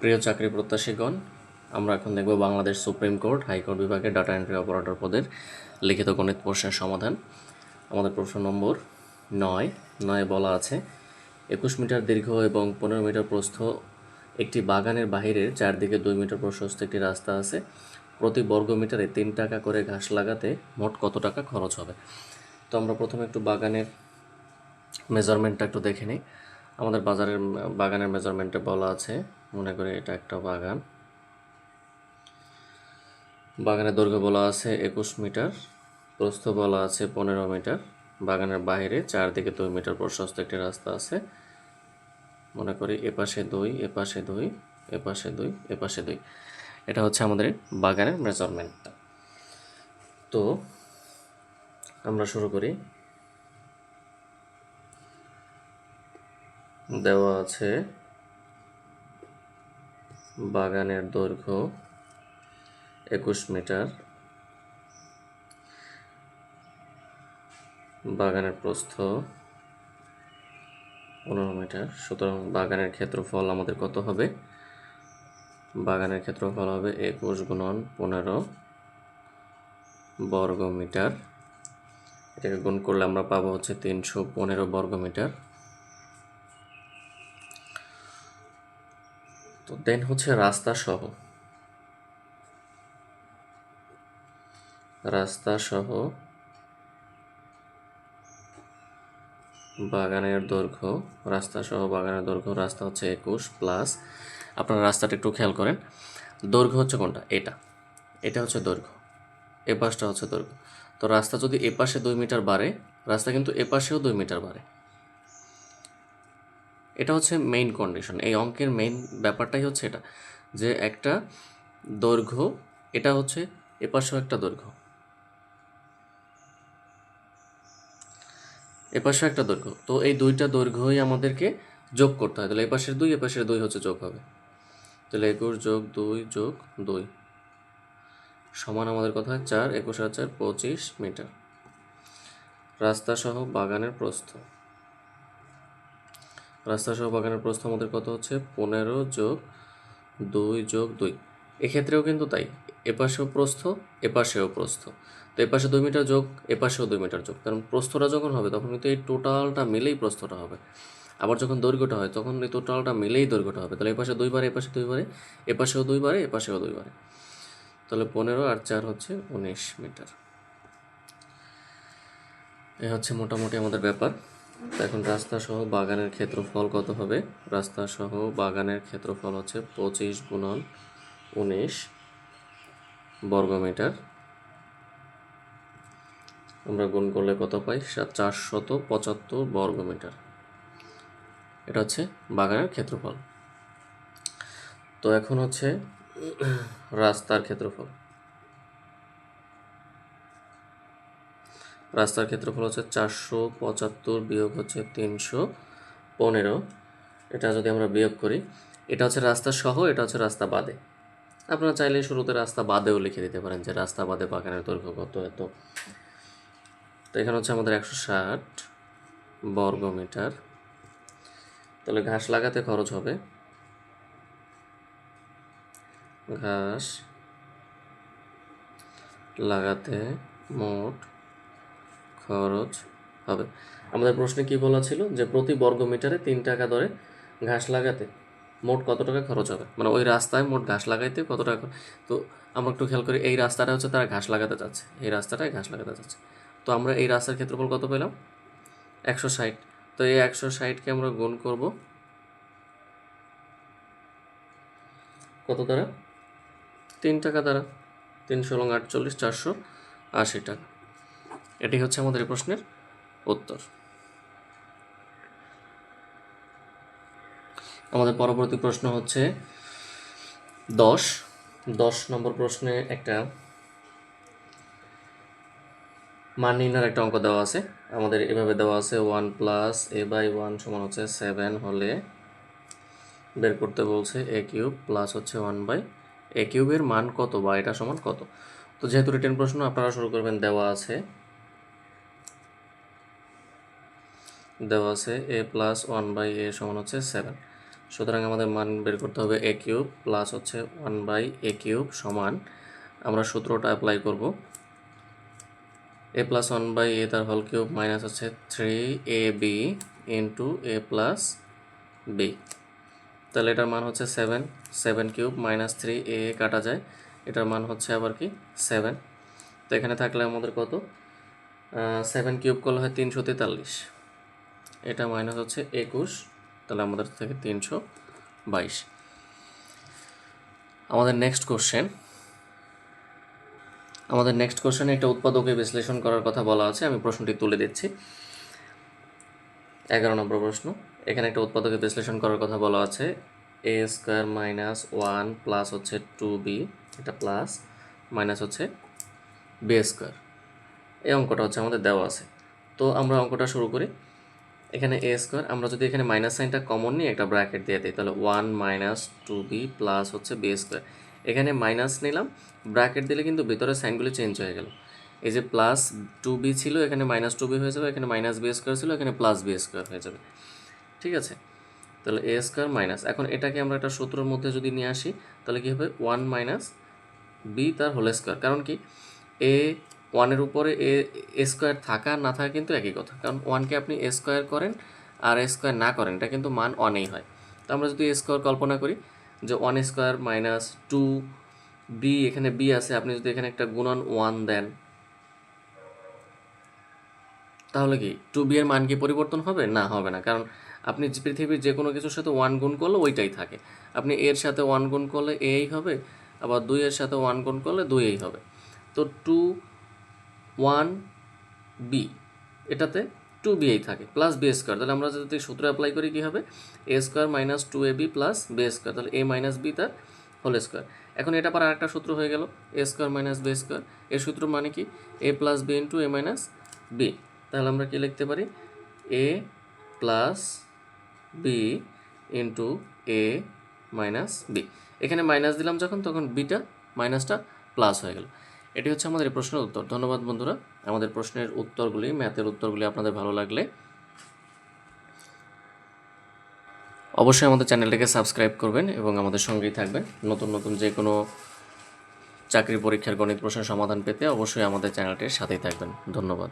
প্রিয় চাকরি প্রত্যাশীগণ, আমরা এখন দেখব Bangladesh supreme court, high court বিভাগে ডাটা এন্ট্রি অপারেটর পদের লিখিত গণিত প্রশ্নের সমাধান। আমাদের প্রশ্ন নম্বর নয়। নয় বলা আছে, একুশ মিটার দীর্ঘ এবং পনেরো মিটার প্রস্থ একটি বাগানের বাহিরের চারদিকে দুই মিটার প্রশস্ত একটি রাস্তা আছে। প্রতি বর্গ মিটারে তিন টাকা করে ঘাস লাগাতে মোট কত টাকা খরচ হবে? তো আমরা প্রথমে একটু বাগানের মেজারমেন্টটা একটু দেখে নিই। আমাদের বাজারের বাগানের মেজারমেন্টে বলা আছে। মনে করি এটা একটা বাগান। বাগানের দৈর্ঘ্য বলা আছে একুশ মিটার, প্রস্থ বলা আছে পনেরো মিটার। বাগানের বাইরে চারদিকে দুই মিটার প্রশস্ত একটি রাস্তা আছে। মনে করি এপাশে দুই এপাশে দুই এপাশে দুই এপাশে দুই। এটা হচ্ছে আমাদের বাগানের মেজারমেন্টটা। তো আমরা শুরু করি। দেওয়া আছে। বাগানের দৈর্ঘ্য একুশ মিটার। বাগানের প্রস্থ পনেরো মিটার। সুতরাং বাগানের ক্ষেত্রফল আমাদের কত হবে? বাগানের ক্ষেত্রফল হবে একুশ গুণন পনেরো বর্গ মিটার এটাকে গুণ করলে আমরা পাবো হচ্ছে তিনশো পনেরো বর্গ মিটার তো দেন হচ্ছে রাস্তা সহ। রাস্তা সহ বাগানের দৈর্ঘ্য, রাস্তা সহ বাগানের দৈর্ঘ্য, রাস্তা হচ্ছে একুশ প্লাস আপনারা রাস্তাটা একটু খেয়াল করেন। দৈর্ঘ্য হচ্ছে কোনটা? এটা। এটা হচ্ছে দৈর্ঘ্য। এ পাশটা হচ্ছে দৈর্ঘ্য। তো রাস্তা যদি এ পাশে দুই মিটার বাড়ে, রাস্তা কিন্তু এ পাশেও দুই মিটার বাড়ে। এটা হচ্ছে মেইন কন্ডিশন এই অঙ্কের মেইন ব্যাপারটাই হচ্ছে এটা, যে একটা দৈর্ঘ্য, এটা হচ্ছে এপাশেও একটা দৈর্ঘ্য। এপাশেও একটা দৈর্ঘ্য। তো এই দুইটা দৈর্ঘ্যই আমাদেরকে যোগ করতে হয়। তাহলে এপাশের দুই এপাশের দুই হচ্ছে যোগ হবে। তাহলে একুশ যোগ দুই যোগ দুই। সমান আমাদের কথা চার, একুশ হাজার পঁচিশ মিটার। রাস্তা সহ বাগানের প্রস্থ। রাস্তা সহ বাগানের প্রস্থ আমাদের কত হচ্ছে? পনেরো যোগ দুই যোগ দুই। এক্ষেত্রেও কিন্তু তাই। এপাশেও প্রস্থ এপাশেও প্রস্থ। তো এপাশে দুই মিটার যোগ, এপাশেও দুই মিটার যোগ। কারণ প্রস্থটা যখন হবে, তখন কিন্তু এই টোটালটা মিলেই প্রস্থটা হবে। আবার যখন দৈর্ঘ্যটা হয়, তখন এই টোটালটা মিলেই দৈর্ঘ্যটা হবে। তাহলে এপাশে দুইবারে এপাশে দুইবারে এপাশেও দুইবারে এপাশেও দুইবারে তাহলে পনেরো আর চার হচ্ছে উনিশ মিটার। এ হচ্ছে মোটামুটি আমাদের ব্যাপার। এখন রাস্তা সহ বাগানের ক্ষেত্রফল কত হবে? রাস্তা সহ বাগানের ক্ষেত্রফল হচ্ছে পঁচিশ গুণন উনিশ বর্গমিটার। আমরা গুণ করলে কত পাই? চারশত পঁচাত্তর বর্গমিটার। এটা হচ্ছে বাগানের ক্ষেত্রফল। তো এখন হচ্ছে রাস্তার ক্ষেত্রফল। রাস্তার ক্ষেত্রফল হচ্ছে চারশো পঁচাত্তর বিয়োগ হচ্ছে তিনশো পনেরো। এটা যদি আমরা বিয়োগ করি, এটা হচ্ছে রাস্তা সহ, এটা হচ্ছে রাস্তা বাদে। আপনারা চাইলে শুরুতে রাস্তা বাদেও লিখে দিতে পারেন যে রাস্তা বাদে বাগানের দৈর্ঘ্য কত এত। তো এখানে হচ্ছে আমাদের একশো ষাট বর্গ মিটার তাহলে ঘাস লাগাতে খরচ হবে। ঘাস লাগাতে মোট খরচ হবে। আমাদের প্রশ্নে কি বলা ছিল? যে প্রতি বর্গ মিটারে তিন টাকা দরে ঘাস লাগাতে মোট কত টাকা খরচ হবে? মানে ওই রাস্তায় মোট ঘাস লাগাইতে কত টাকা তো আমরা একটু খেয়াল করি, এই রাস্তাটা হচ্ছে তারা ঘাস লাগাতে যাচ্ছে। এই রাস্তাটায় ঘাস লাগাতে যাচ্ছে। তো আমরা এই রাস্তার ক্ষেত্রফল কত পেলাম? একশো ষাট। তো এই একশো ষাটকে আমরা গুণ করব। কত দ্বারা? তিন টাকা দ্বারা। তিনশো লং আটচল্লিশ, চারশো আশি টাকা। এটি হচ্ছে আমাদের এই প্রশ্নের উত্তর। আমাদের পরবর্তী প্রশ্ন হচ্ছে দশ। দশ নম্বর প্রশ্নে একটা মান নির্ণয়ের একটা অঙ্ক দেওয়া আছে। আমাদের এভাবে দেওয়া আছে one plus A by one সমান হচ্ছে সেভেন হলে বের করতে বলছে এ কিউব প্লাস হচ্ছে ওয়ান বাই এ কিউবের মান কত বা এটা সমান কত? তো যেহেতু রিটার্ন প্রশ্ন, আপনারা শুরু করবেন, দেওয়া আছে দেওয়া আছে A plus one by A সমান হচ্ছে সেভেন সুতরাং আমাদের মান বের করতে হবে এ কিউব প্লাস হচ্ছে ওয়ান বাই এ কিউব সমান, আমরা সূত্রটা অ্যাপ্লাই করব। A plus one by A তার হল কিউব মাইনাস হচ্ছে three A B into A plus B তাহলে এটার মান হচ্ছে seven seven cube minus three A কাটা যায়, এটার মান হচ্ছে আবার কি? সেভেন তো এখানে থাকলে আমাদের কত? সেভেন কিউব করলে হয় তিনশো তেতাল্লিশ। এটা মাইনাস হচ্ছে একুশ, তাহলে আমাদের থেকে তিনশো বাইশ। আমাদের নেক্সট কোশ্চেন আমাদের নেক্সট কোশ্চেনে একটা উৎপাদকে বিশ্লেষণ করার কথা বলা আছে, আমি প্রশ্নটি তুলে দিচ্ছি। এগারো নম্বর প্রশ্ন। এখানে একটা উৎপাদকে বিশ্লেষণ করার কথা বলা আছে A square minus one plus হচ্ছে টু বি এটা প্লাস মাইনাস হচ্ছে বি স্কোয়ার এই অঙ্কটা হচ্ছে আমাদের দেওয়া আছে। তো আমরা অঙ্কটা শুরু করি। এখানে এ স্কোয়ার আমরা যদি এখানে মাইনাস সাইনটা কমন নিয়ে একটা ব্র্যাকেট দিয়ে দিই, তাহলে one minus two B plus হচ্ছে বি স্কোয়ার এখানে মাইনাস নিলাম ব্র্যাকেট দিলে কিন্তু ভিতরে সাইনগুলি চেঞ্জ হয়ে গেল। এই যে প্লাস টু বি ছিল, এখানে মাইনাস টু বি হয়ে যাবে, এখানে মাইনাস বি স্কোয়ার ছিল, এখানে প্লাস বি স্কোয়ার হয়ে যাবে। ঠিক আছে? তাহলে এ স্কোয়ার মাইনাস এখন এটাকে আমরা একটা সূত্রের মধ্যে যদি নিয়ে আসি, তাহলে কী হবে? ওয়ান মাইনাস বি তার হোল স্কোয়ার কারণ কি? এ ওয়ানের উপরে এ স্কোয়ার থাকা না থাকা কিন্তু একই কথা। কারণ ওয়ানকে আপনি এ স্কোয়ার করেন আর এ স্কোয়ার না করেন, এটা কিন্তু মান অনেই হয়। তো আমরা যদি এ স্কোয়ার কল্পনা করি যে one square minus two B এখানে বি আছে, আপনি যদি এখানে একটা গুণন ওয়ান দেন, তাহলে কি টু বি এর মান কি পরিবর্তন হবে? না হবে না। কারণ আপনি পৃথিবীর যে কোনো কিছুর সাথে ওয়ান গুণ করলে ওইটাই থাকে। আপনি এর সাথে ওয়ান গুণ করলে এই হবে, আবার দুইয়ের সাথে ওয়ান গুণ করলে দুইই হবে। তো টু ওয়ান বি এটাতে টু বিই থাকে প্লাস বি স্কোয়ার তাহলে আমরা যদি সূত্র অ্যাপ্লাই করি কী হবে? A square minus two a b plus b square তাহলে এ মাইনাস বি তার হোল স্কোয়ার এখন এটা পর আরেকটা সূত্র হয়ে গেল a square minus b square এর সূত্র মানে কি? A plus b into a minus b তাহলে আমরা কি লিখতে পারি? A plus b into a minus b এখানে মাইনাস দিলাম যখন, তখন বিটা মাইনাসটা প্লাস হয়ে গেল। এটি হচ্ছে আমাদের প্রশ্নের উত্তর। ধন্যবাদ বন্ধুরা। আমাদের প্রশ্নের উত্তরগুলি, ম্যাথের উত্তরগুলি আপনাদের ভালো লাগলে অবশ্যই আমাদের চ্যানেলটিকে সাবস্ক্রাইব করবেন এবং আমাদের সঙ্গেই থাকবেন। নতুন নতুন যে কোনো চাকরি পরীক্ষার গণিত প্রশ্নের সমাধান পেতে অবশ্যই আমাদের চ্যানেলটির সাথেই থাকবেন। ধন্যবাদ।